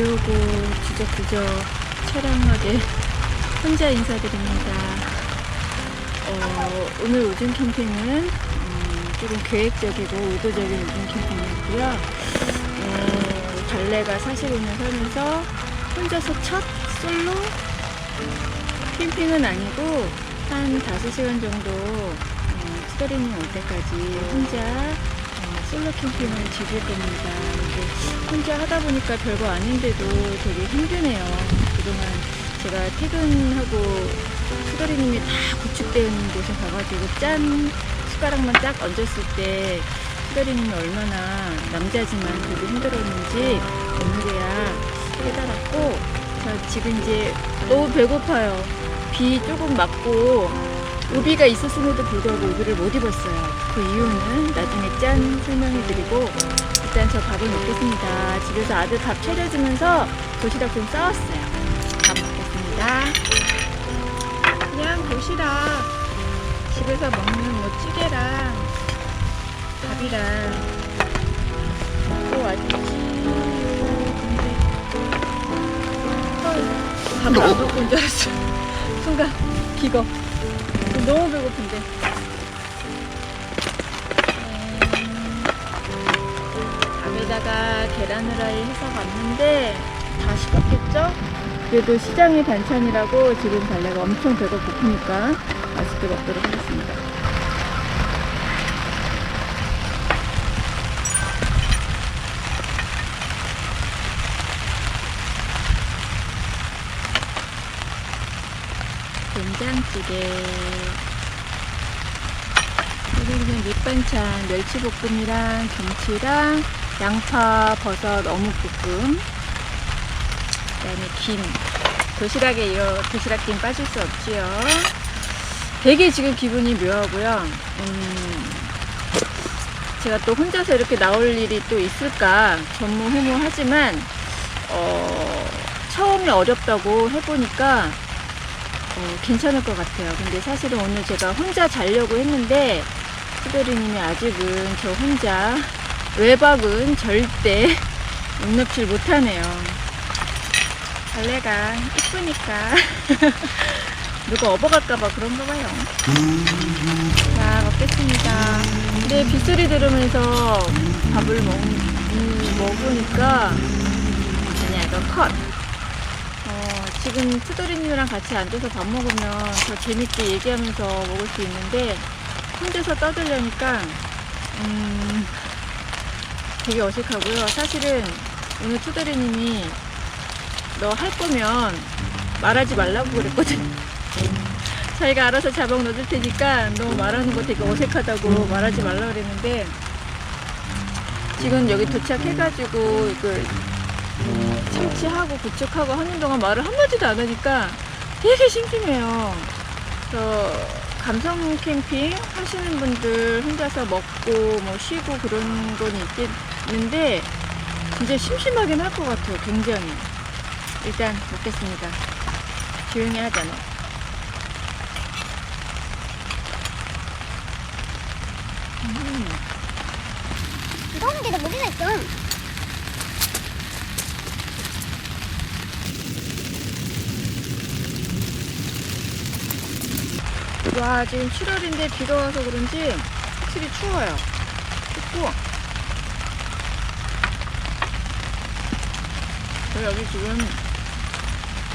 비 오고 주저주저 촬영하게 혼자 인사드립니다. 어, 오늘 우중 캠핑은 음, 조금 계획적이고 의도적인 우중 캠핑이었고요. 어, 달래가 45년 살면서 혼자서 첫 솔로 캠핑은 아니고 한 5시간 정도 어, 수다리님 올 때까지 혼자 어, 솔로 캠핑을 즐길 겁니다. 근데 혼자 하다 보니까 별거 아닌데도 되게 힘드네요. 그동안 제가 퇴근하고 수다리님이 다 구축된 곳에 가가지고 짠 숟가락만 딱 얹었을 때 수다리님이 얼마나 남자지만 그래도 힘들었는지 오늘에야 깨달았고 저 지금 이제 너무 배고파요. 비 조금 맞고 우비가 있었음에도 불구하고 우비를 못 입었어요. 그 이유는 나중에 짠 설명해드리고 일단 저 밥을 먹겠습니다. 집에서 아들 밥 차려주면서 도시락 좀 싸왔어요. 밥 먹겠습니다. 그냥 도시락 집에서 먹는 뭐 찌개랑 밥이랑 먹고 왔지. 밥을 안 먹고 온 줄 알았어. 순간 기거. 너무 배고픈데. 음, 밥에다가 계란 후라이 해서 갔는데 다 식었겠죠? 그래도 시장의 반찬이라고 지금 달래가 엄청 배가 고프니까 맛있게 먹도록 하겠습니다. 된장찌개. 여기는 밑반찬 멸치볶음이랑 김치랑 양파, 버섯, 어묵볶음. 그 다음에 김. 도시락에 이어 도시락김 빠질 수 없지요. 되게 지금 기분이 묘하고요. 음, 제가 또 혼자서 이렇게 나올 일이 또 있을까 전무후무하지만 어, 처음에 어렵다고 해보니까 어, 괜찮을 것 같아요. 근데 사실은 오늘 제가 혼자 자려고 했는데 수베리님이 아직은 저 혼자 외박은 절대 용납질 못하네요. 달래가 이쁘니까 누가 업어갈까봐 그런가 봐요. 자 먹겠습니다. 근데 빗소리 들으면서 밥을 먹, 음, 먹으니까 아니야 이거 컷. 어, 지금 투도리님이랑 같이 앉아서 밥 먹으면 더 재밌게 얘기하면서 먹을 수 있는데 혼자서 떠들려니까 음, 되게 어색하고요. 사실은 오늘 투도리님이 너 할 거면 말하지 말라고 그랬거든. 자기가 알아서 자막 넣어줄 테니까 너 말하는 거 되게 어색하다고 말하지 말라 그랬는데 지금 여기 도착해가지고 이걸 참치하고 구축하고 하는 동안 말을 한마디도 안 하니까 되게 심심해요. 그래서 감성 캠핑 하시는 분들 혼자서 먹고 뭐 쉬고 그런 건 있겠는데 진짜 심심하긴 할 것 같아요. 굉장히. 일단 먹겠습니다. 조용히 너. 음. 이거 하는데도 모기가 있어. 와 지금 7월인데 비가 와서 그런지 확실히 추워요. 춥고 저 여기 지금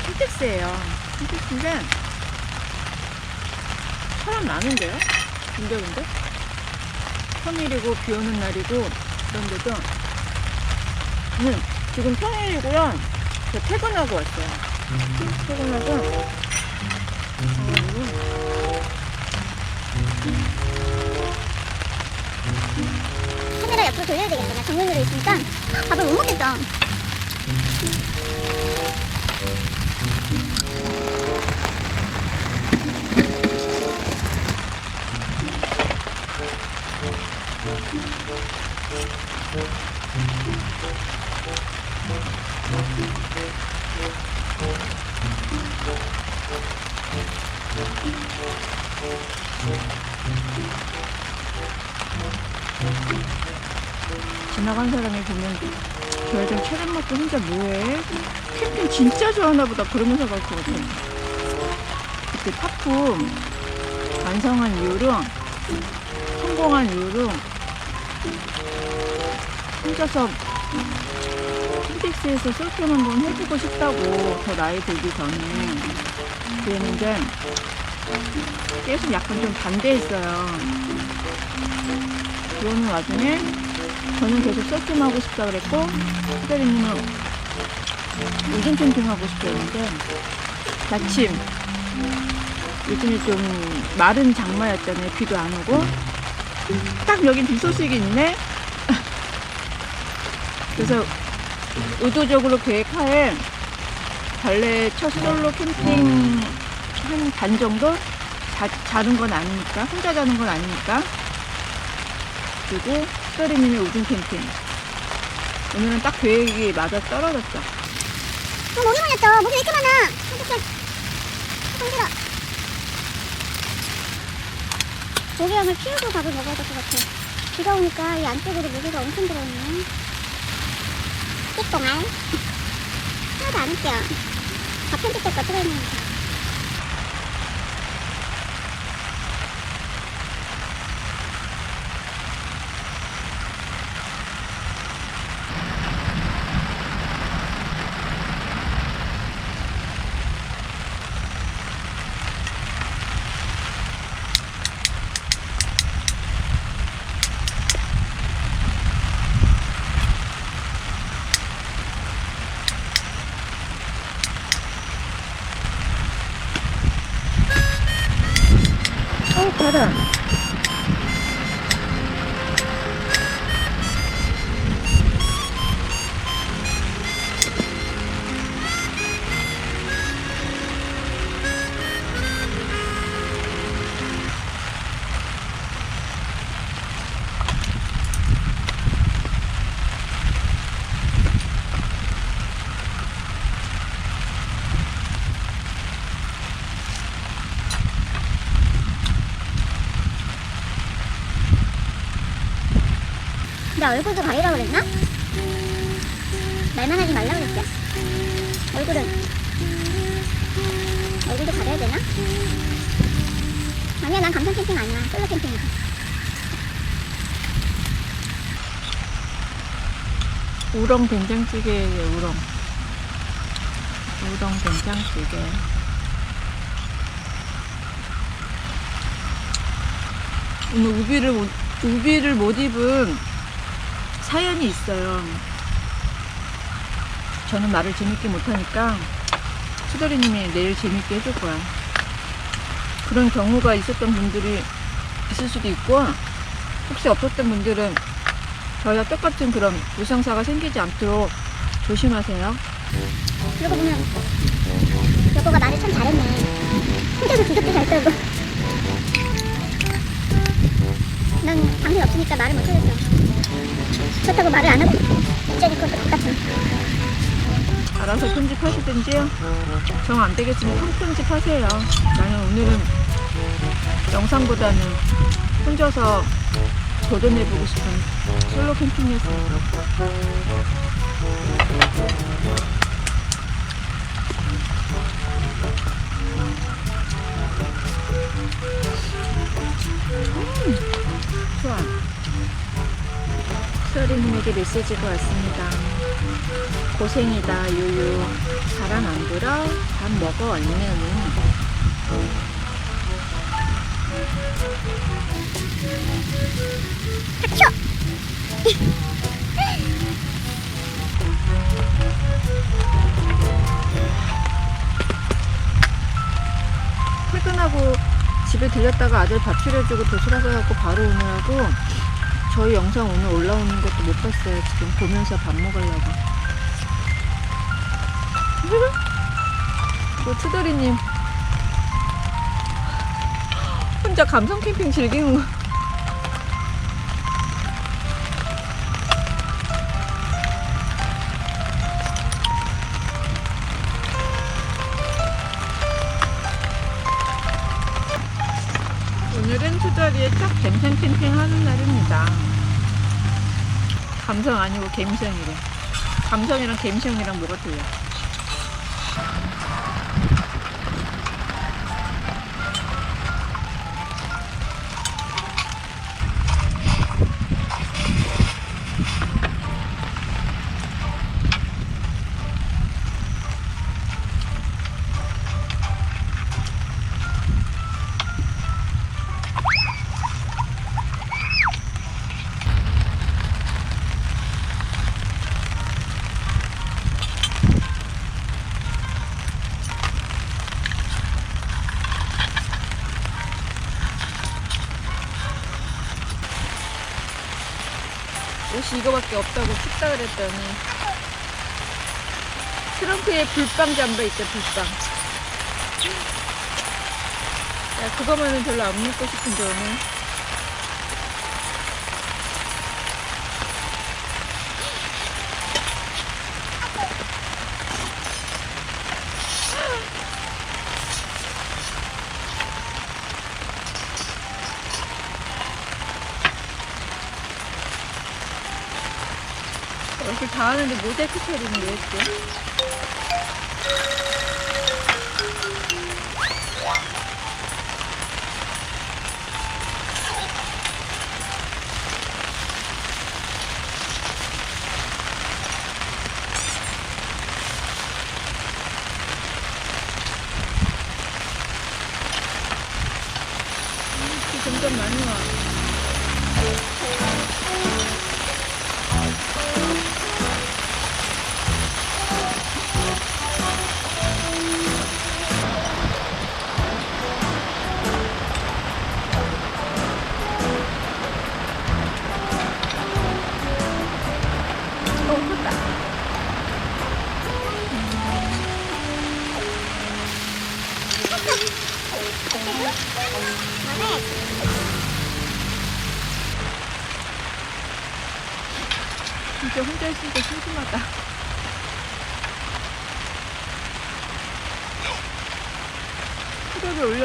킨텍스예요. 킨텍스인데 사람 많은데요? 근데 근데 평일이고 비 오는 날이고 그런데도 음, 지금 평일이고요. 저 퇴근하고 왔어요. 퇴근하고 먹고 혼자 뭐해? 캠핑 진짜 좋아하나 보다 그러면서 갈 것 같아. 그때 팝품 완성한 이후로 성공한 이후로 혼자서 킨텍스에서 솔캠 한번 해보고 싶다고 더 나이 들기 전에 그랬는데 계속 약간 좀 반대했어요. 그러는 와중에 저는 계속 서핑하고 싶다 그랬고 수대리님은 우전 캠핑 하고 싶다 했는데 마침 요즘에 좀 마른 장마였잖아요. 비도 안 오고. 딱 여기 비 소식이 있네. 그래서 의도적으로 계획하에 달래 첫 솔로 캠핑 한 반 정도? 자, 자는 건 아니니까 혼자 자는 건 아니니까. 그리고 수다리님의 우중 캠핑. 오늘은 딱 계획이 맞아 떨어졌죠. 어, 모기 물렸어. 모기 왜 이렇게 많아? 어떡해. 힘들어. 모기향을 피우고 밥을 먹어야 될 것 같아. 비가 오니까 이 안쪽으로 모기가 엄청 들어오네. 띠뽕알. 하나도 안 웃겨. 밥 편집 때거 들어있는 거. 맞 우렁 된장찌개예요, 우렁. 우렁 된장찌개. 오늘 우비를 못, 우비를 못 입은 사연이 있어요. 저는 말을 재밌게 못하니까 수더리님이 내일 재밌게 해줄 거야. 그런 경우가 있었던 분들이 있을 수도 있고, 혹시 없었던 분들은 저희와 똑같은 그런 불상사가 생기지 않도록 조심하세요. 그러고 보면 여보가 말을 참 잘했네. 혼자서 두렵게 잘 떨고. 난 방송이 없으니까 말을 못하겠어. 그렇다고 말을 안 하고 있자니 그것도 똑같은. 알아서 편집하시든지요. 정 안 되겠으면 통편집 하세요. 나는 오늘은 영상보다는 혼자서 도전해보고 싶은 솔로 캠핑이었습니다. 음, 좋아. 수아리님에게 메시지가 왔습니다. 고생이다 유유 바람 안 불어 밥 먹어 얼른! 퇴근하고 집에 들렸다가 아들 밥 차려주고 도시락 싸갖고 바로 오느라고 저희 영상 오늘 올라오는 것도 못 봤어요. 지금 보면서 밥 먹으려고. 그 투덜이님 혼자 감성 캠핑 즐기는 거 오늘은 투덜이의 첫 갬성 캠핑 하는 날입니다. 감성 아니고 갬성이래. 감성이랑 갬성이랑 뭐가 틀려? 이 이거밖에 없다고 춥다 그랬더니 트렁크에 불빵 잠바 있대 불빵. 야 그거만은 별로 안 먹고 싶은데 오늘 얼굴 다 하는데 모자이크 처리는 왜 했지?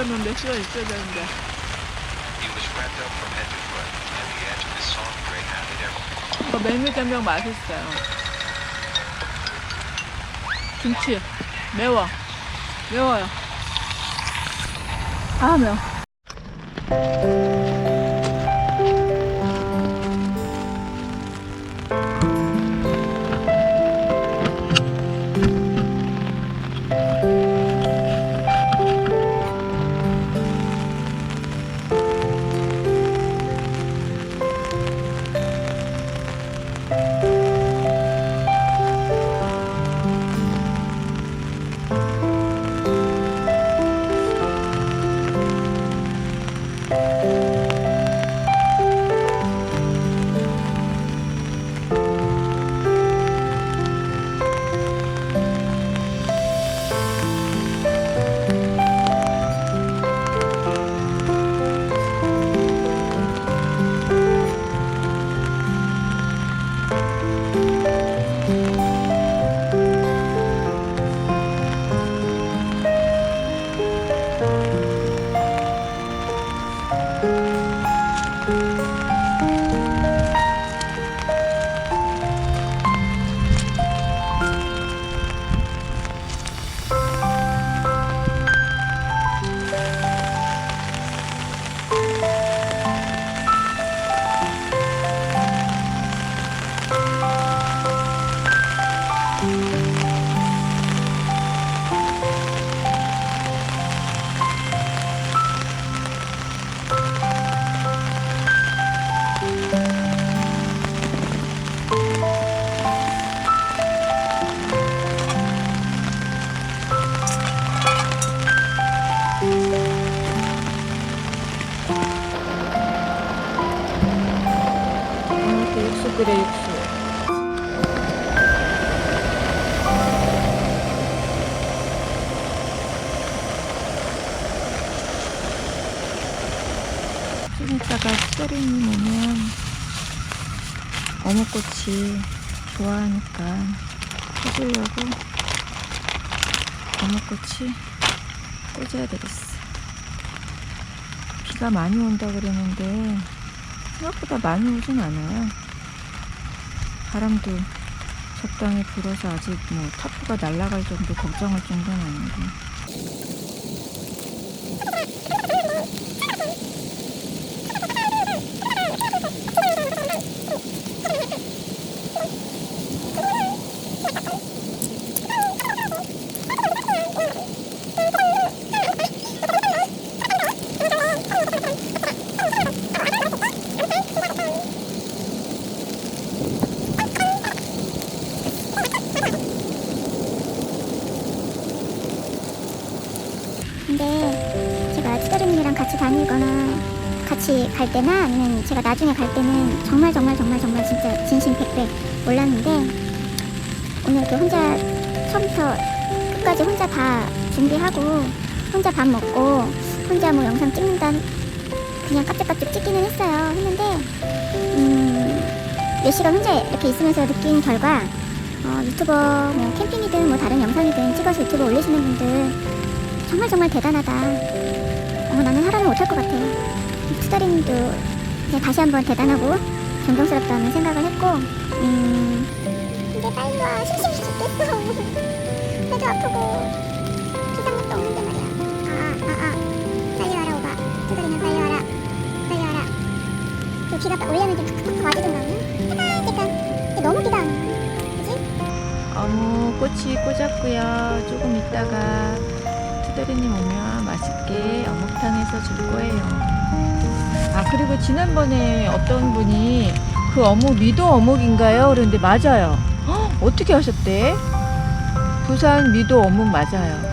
수갑에 올려놓는데 시간 있어야 되는데. 이거 메밀전병 맛있어요. 김치 매워 매워요. 아 매워. 육수 끓여 육수. 좀 이따가 시더리님 오면 어묵꼬치 좋아하니까 해주려고 어묵꼬치 꽂아야 되겠어. 비가 많이 온다 그러는데 생각보다 많이 오진 않아요. 바람도 적당히 불어서 아직 뭐 타프가 날아갈 정도 걱정할 정도는 아닌데 제가 치더리님이랑 같이 다니거나 같이 갈 때나 아니면 제가 나중에 갈 때는 정말 정말 정말 정말 진짜 진심 100배 몰랐는데 오늘 그 혼자 처음부터 끝까지 혼자 다 준비하고 혼자 밥 먹고 혼자 뭐 영상 찍는다 그냥 깜짝깜짝 찍기는 했어요 했는데 음, 몇 시간 혼자 이렇게 있으면서 느낀 결과 어, 유튜버 뭐 캠핑이든 뭐 다른 영상이든 찍어서 유튜브 올리시는 분들 정말 정말 대단하다. 어, 나는 하라면 못할 것 같아. 그냥 다시 한번 대단하고 존경스럽다는 생각을 했고, 음. 빨리 와. 심심해 죽겠어. 배도 아프고, 기상력도 없는데 말이야. 아, 아, 아. 빨리 와라, 오바. 투다리는 빨리 와라. 빨리 와라. 그 비가 딱 팍팍팍 와주던가. 해봐, 잠깐. 이게 너무 비가. 그지? 어묵 꼬치 꽂았고요. 조금 있다가 투더리님 오면 맛있게 어묵탕 해서 줄 거예요. 아 그리고 지난번에 어떤 분이 그 어묵 미도 어묵인가요? 그런데 맞아요. 헉, 어떻게 하셨대? 부산 미도 어묵 맞아요.